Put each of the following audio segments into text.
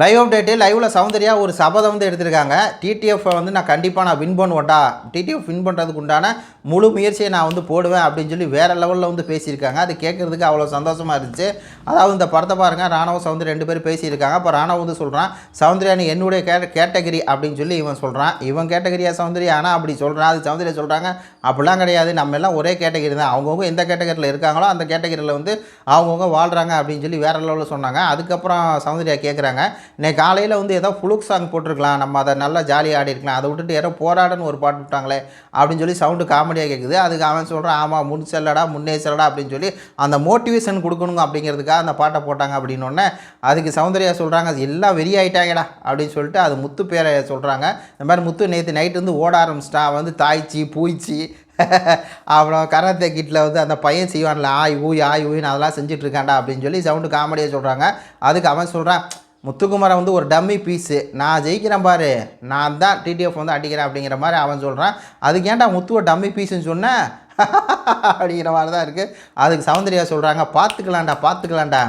Live update லைவில் சௌந்தர்யா ஒரு சபதம் வந்து எடுத்திருக்காங்க. டிடிஎஃப்பை வந்து நான் கண்டிப்பாக நான் வின் பண்ணுவேன்டா. டிடிஎஃப் வின் பண்ணுறதுக்கு உண்டான முழு முயற்சியை நான் வந்து போடுவேன் அப்படின்னு சொல்லி வேறு லெவலில் வந்து பேசியிருக்காங்க. அது கேட்குறதுக்கு அவ்வளோ சந்தோஷமாக இருந்துச்சு. அதாவது இந்த படத்தை பாருங்கள் ராணவ சௌந்தர்யா ரெண்டு பேரும் பேசியிருக்காங்க. அப்போ ராணவ வந்து சொல்கிறான் சௌந்தர்யா நீ என்னுடைய கே கேட்டகரி அப்படின்னு சொல்லி இவன் சொல்கிறான் இவன் கேட்டகரியா சௌந்தர்யா? ஆனால் அப்படி சொல்கிறான் அது சௌந்தர்யா சொல்கிறாங்க அப்படிலாம் கிடையாது. நம்ம எல்லாம் ஒரே கேட்டகரி தான். அவங்கவுங்க எந்த கேட்டகரியில் இருக்காங்களோ அந்த கேட்டகரியில் வந்து அவங்கவுங்க வாழ்கிறாங்க அப்படின்னு சொல்லி வேறு லெவலில் சொன்னாங்க. அதுக்கப்புறம் சௌந்தர்யா கேட்குறாங்க இன்னைக்கு காலையில் வந்து ஏதோ ஃபுளுக் சாங் போட்டிருக்கலாம். நம்ம அதை நல்லா ஜாலியாக ஆடி இருக்கலாம் அதை விட்டுட்டு யாரோ போராடன்னு ஒரு பாட்டு விட்டாங்களே அப்படின்னு சொல்லி சவுண்டு காமெடியாக கேட்குது அதுக்கு அவன் சொல்கிறான் ஆமாம் முன் செல்லடா முன்னே செல்லடா அப்படின்னு சொல்லி அந்த மோட்டிவேஷன் கொடுக்கணுங்க அப்படிங்கிறதுக்காக அந்த பாட்டை போட்டாங்க அப்படின்னோடனே அதுக்கு சௌந்தர்யா சொல்கிறாங்க அது எல்லாம் வெறியாயிட்டாங்கடா அப்படின்னு சொல்லிட்டு அது முத்து பேரை சொல்கிறாங்க இந்த மாதிரி முத்து நேற்று நைட்டு வந்து ஓட ஆரம்பிச்சிட்டான் வந்து தாய்ச்சி பூய்ச்சி அப்புறம் கராத்தே கிட்டில் வந்து அந்த பையன் செய்வான்ல ஆய் ஊய் ஆய் ஊயின்னு அதெல்லாம் செஞ்சுட்டு அப்படின்னு சொல்லி சவுண்டு காமெடியாக சொல்கிறாங்க அதுக்கு அவன் சொல்கிறான் முத்துக்குமாரை வந்து ஒரு டம்மி பீஸு நான் ஜெயிக்கிறேன் பாரு. நான் தான் டிடிஎஃப் வந்து அடிக்கிறேன் அப்படிங்கிற மாதிரி அவன் சொல்கிறான் அதுக்கு ஏன்டா முத்துவை டம்மி பீஸுன்னு சொன்னேன் அப்படிங்கிற மாதிரி தான் இருக்குது அதுக்கு சௌந்தர்யா சொல்கிறாங்க பார்த்துக்கலாம்டா பார்த்துக்கலாம்டா.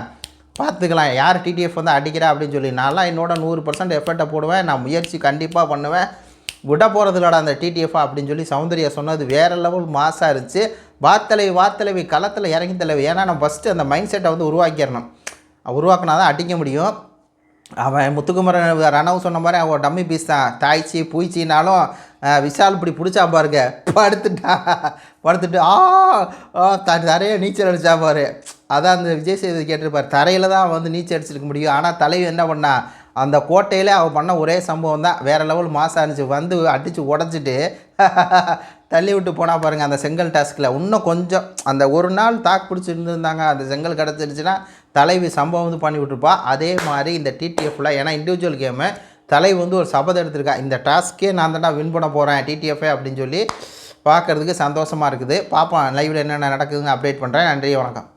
பார்த்துக்கலாம். யார் டிடிஎஃப் வந்து அடிக்கிறா? அப்படின்னு சொல்லி நான்லாம் என்னோட நூறு பர்சன்ட் எஃபர்ட்டை போடுவேன். நான் முயற்சி கண்டிப்பாக பண்ணுவேன். விட போகிறது இல்லடா அந்த டிடிஎஃப் அப்படின்னு சொல்லி சௌந்தர்யா சொன்னது வேறு லெவல் மாசாக இருந்துச்சு. வாத்தலைவி வாத்தலைவி களத்தில் இறங்கி தலைவி. ஏன்னா நம்ம ஃபஸ்ட்டு அந்த மைண்ட் செட்டை வந்து உருவாக்கிடணும். உருவாக்குனா தான் அடிக்க முடியும். அவன் முத்துக்குமரன் ரணவு சொன்ன மாதிரி அவன் டம்மி பீஸ் தான். தாய்ச்சி பூய்ச்சினாலும் விஷால் இப்படி பிடிச்சா பாருங்க. படுத்துட்டா. படுத்துட்டு ஆ ஆ, த தரையை நீச்சல் அடித்தா பாரு. அதான் அந்த விஜய் சேதுபதி கேட்டிருப்பார். தரையில் தான் அவன் வந்து நீச்சல் அடிச்சிருக்க முடியும். ஆனால் தலைவி என்ன பண்ணா அந்த கோட்டையில் அவன் பண்ண ஒரே சம்பவம் தான். வேறு லெவல் மாசாக இருந்துச்சு. வந்து அடித்து உடச்சிட்டு தள்ளி விட்டு போனால் பாருங்கள் அந்த செங்கல் டாஸ்கில் இன்னும் கொஞ்சம் அந்த ஒரு நாள் தாக்கு பிடிச்சி இருந்திருந்தாங்க அந்த செங்கல் கிடச்சிருச்சுன்னா தலைவி சம்பவம் வந்து பண்ணி விட்டுருப்பா. அதே மாதிரி இந்த டிடிஎஃப்பில் ஏன்னா இண்டிவிஜுவல் கேமு தலைவி வந்து ஒரு சபதம் எடுத்திருக்கா. இந்த டாஸ்க்கே நான் தான்டா வின் பண்ண போகிறேன் டிடிஎஃப்ஏ அப்படின்னு சொல்லி பார்க்குறதுக்கு சந்தோஷமாக இருக்குது. பார்ப்போம் லைவில் என்னென்ன நடக்குதுன்னு அப்டேட் பண்ணுறேன் நன்றி வணக்கம்.